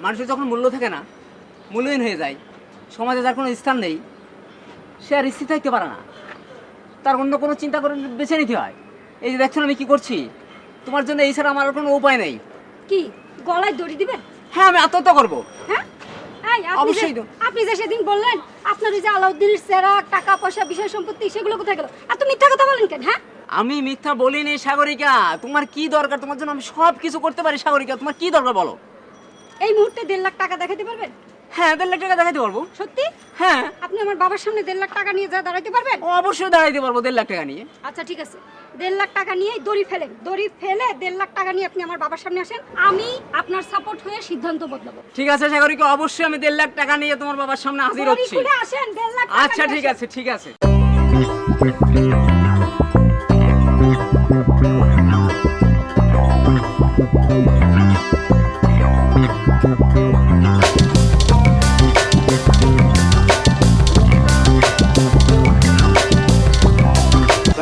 মানুষের যখন মূল্য থাকে না মূল্যহীন হয়ে যায় সমাজে যার কোনো স্থান নেই সে আর স্থির থাকতে পারে না। তার অন্য কোনো চিন্তা করে বেছে নিতে হয়। এই যে দেখছ আমি কী করছি? তোমার জন্য এই ছাড়া আমার আর কোনো উপায় নেই। কি গলায় দড়ি দিবেন হ্যাঁ আমি আত্মহত্যা করব। হ্যাঁ? এই, আপনি যে- অবশ্যই তো। আপনি যে সেদিন বললেন আপনার ওই যে আলাউদ্দিনের সেরা টাকা পয়সা বিষয় সম্পত্তি সেগুলো কোথায় গেল? এত মিথ্যা কথা বলেন কেন হ্যাঁ? আমি মিথ্যা বলিনি সাগরিকা। তোমার কি দরকার? তোমার জন্য আমি সব কিছু করতে পারি সাগরিকা। তোমার কি দরকার বলো? এই মুহূর্তে দেড় লাখ টাকা দেখাতে পারবেন? হ্যাঁ দেড় লাখ টাকা দেখাতে পারব। সত্যি? হ্যাঁ। আপনি আমার বাবার সামনে দেড় লাখ টাকা নিয়ে যা দাঁড়াইতে পারবেন? অবশ্যই দাঁড়াইতে পারব দেড় লাখ টাকা নিয়ে। আচ্ছা ঠিক আছে। দেড় লাখ টাকা নিয়ে দড়ি ফেলেন। দড়ি ফেলে দেড় লাখ টাকা নিয়ে আপনি আমার বাবার সামনে আসেন। আমি আপনার সাপোর্ট হয়ে সিদ্ধান্ত বদলাবো। ঠিক আছে সাগরিকা অবশ্যই আমি দেড় লাখ টাকা নিয়ে তোমার বাবার সামনে হাজির হচ্ছি। আসেন দেড় লাখ টাকা আচ্ছা ঠিক আছে ঠিক আছে।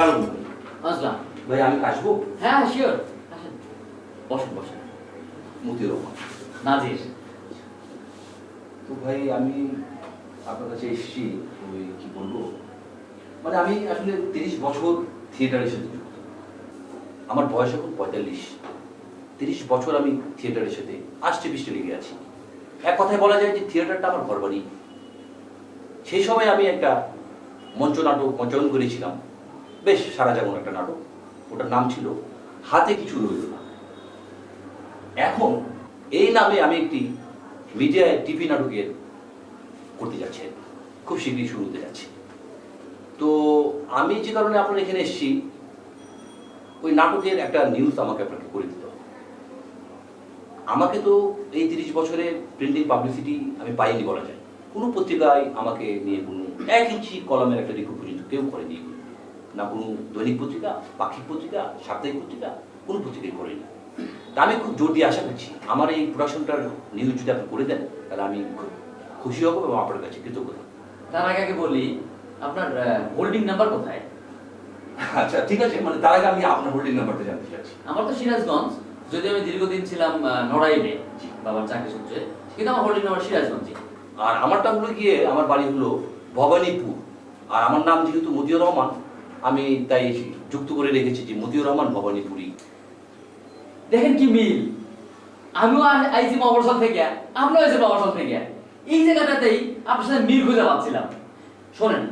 কারণ আসলাম ভাই আমি আসব? হ্যাঁ শিওর আসেন। বসেন বসেন। মতিউর রহমান নাজির। তো ভাই আমি আপনার কাছে এসেছি। ওই কি বলব? মানে আমি আসলে তিরিশ বছর থিয়েটারের সাথে যুক্ত। আমার বয়স এখন পঁয়তাল্লিশ। তিরিশ বছর আমি থিয়েটারের সাথে আসছে পিষ্টে লেগে আছি। এক কথায় বলা যায় যে থিয়েটারটা আমার ঘর বাড়ি সেই সময় আমি একটা মঞ্চ নাটক মঞ্চায়ন করেছিলাম। বেশ, সারা যেমন একটা নাটক। ওটার নাম ছিল হাতে কিছু রইল না। এখন এই নামে আমি একটি মিডিয়ায় টিভি নাটকের করতে যাচ্ছি। খুব শীঘ্রই শুরু হতে যাচ্ছে। তো আমি যে কারণে আপনার এখানে এসেছি, ওই নাটকের একটা নিউজ আমাকে আপনাকে করে দিতে হবে। আমাকে তো এই তিরিশ বছরে প্রিন্টিং পাবলিসিটি আমি পাইনি বলা যায়। কোনো পত্রিকায় আমাকে নিয়ে কোনো এক ইঞ্চি কলমের একটা রিপোর্ট পর্যন্ত কেউ করেনি না কোনো দৈনিক পত্রিকা পাক্ষিক পত্রিকা সাপ্তাহিক পত্রিকা কোনো পত্রিকাই পত্রিকায় করেনি তা আমি খুব জোর দিয়ে আশা করছি আমার এই প্রোডাকশনটার নিউজ যদি আপনি করে দেন তাহলে আমি খুব খুশি হব এবং আপনার কাছে কৃতজ্ঞ থাকব। তার আগে আগে বলি আপনার হোল্ডিং নাম্বার কোথায়? আচ্ছা ঠিক আছে মানে তার আগে আমি আপনার হোল্ডিং নাম্বারটা জানতে চাচ্ছি। আমার তো সিরাজগঞ্জ যদি আমি দীর্ঘদিন ছিলাম নড়াইলে বাবার চাকরি সূত্রে কিন্তু আমার হোল্ডিং নাম্বার সিরাজগঞ্জে আর আমারটা হলো গিয়ে আমার বাড়ি হলো ভবানীপুর। আর আমার নাম যেহেতু মতিউর রহমান আমি তাই যুক্ত করে রেখেছি যে মতিউর রহমান ভবানীপুরি। দেখেন কি মিল? আমিও আ- আইছি মহাবর্ষণ থেকে আপনিও আইছি মহাবর্ষণ থেকে। এই জায়গাটাতেই আপনার সাথে মিল খুঁজে পাচ্ছিলাম। শোনেন,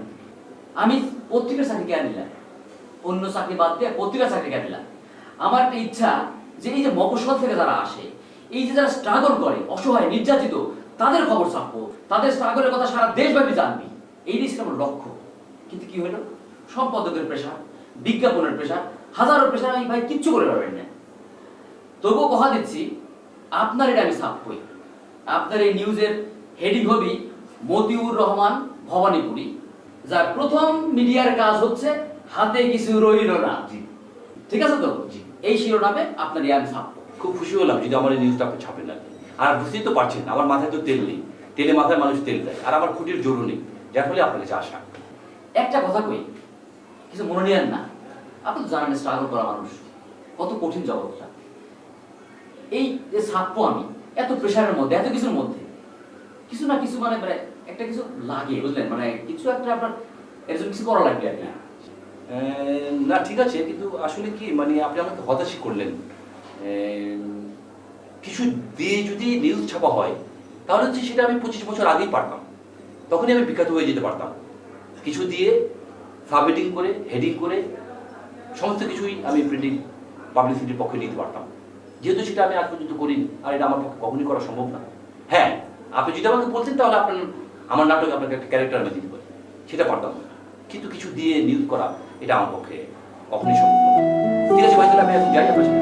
আমি পত্রিকার চাকরি কেন নিলাম? অন্য চাকরি বাদ দিয়ে পত্রিকার চাকরি কেন নিলাম? আমার একটা ইচ্ছা যে এই যে মফস্বল থেকে যারা আসে, এই যে যারা স্ট্রাগল করে, অসহায়, নির্যাতিত, তাদের খবর ছাপবো। তাদের স্ট্রাগলের কথা সারা দেশব্যাপী জানবি। এই ছিল আমার লক্ষ্য। কিন্তু কি হলো? সম্পাদকের পেশা বিজ্ঞাপনের পেশা হাজারো পেশা আমি ভাই কিচ্ছু করে পারবেন না। তবুও কথা দিচ্ছি আপনার এটা আমি ছাপবই। আপনার এই নিউজের হেডিং হবি মতিউর রহমান ভবানীপুরি যার প্রথম মিডিয়ার কাজ হচ্ছে হাতে কিছু রইল না। ঠিক আছে তো? এই শিরোনামে আপনার আমি ছাপবো। খুব খুশি হলাম যদি আমার এই নিউজটা আপনি ছাপেন না আর বুঝতেই তো পারছেন আমার মাথায় তো তেল নেই। তেলে মাথায় মানুষ তেল দেয়। আর আমার খুঁটির জোরও নেই। যার ফলে আপনার কাছে আসা একটা কথা কই কিছু মনে নিয়েন না। আপনি তো জানেন স্ট্রাগল করা মানুষ। কত কঠিন জগৎটা। এই যে ছাপবো আমি, এত প্রেশারের মধ্যে, এত কিছুর মধ্যে, কিছু না কিছু মানে মানে একটা কিছু লাগে, বুঝলেন? মানে কিছু একটা আপনার, এর জন্য কিছু করা লাগবে আর কি। না, ঠিক আছে, কিন্তু আসলে কি মানে আপনি আমাকে হতাশই করলেন। কিছু দিয়ে যদি নিউজ ছাপা হয়, তাহলে হচ্ছে সেটা আমি পঁচিশ বছর আগেই পারতাম। তখনই আমি বিখ্যাত হয়ে যেতে পারতাম। কিছু দিয়ে সাব হেডিং করে হেডিং করে, সমস্ত কিছুই আমি প্রিন্টিং পাবলিসিটির পক্ষে নিতে পারতাম। যেহেতু সেটা আমি আজ পর্যন্ত করিনি, আর এটা আমার পক্ষে কখনই করা সম্ভব না। হ্যাঁ আপনি যদি আমাকে বলতেন, তাহলে আপনার, আমার নাটক আপনাকে একটা ক্যারেক্টার আমি দিতে পারি। সেটা পারতাম না। কিন্তু কিছু দিয়ে নিউজ করা, এটা আমার পক্ষে কখনই সম্ভব ঠিক আছে ভাই, তাহলে আমি এখন যাই, আপনার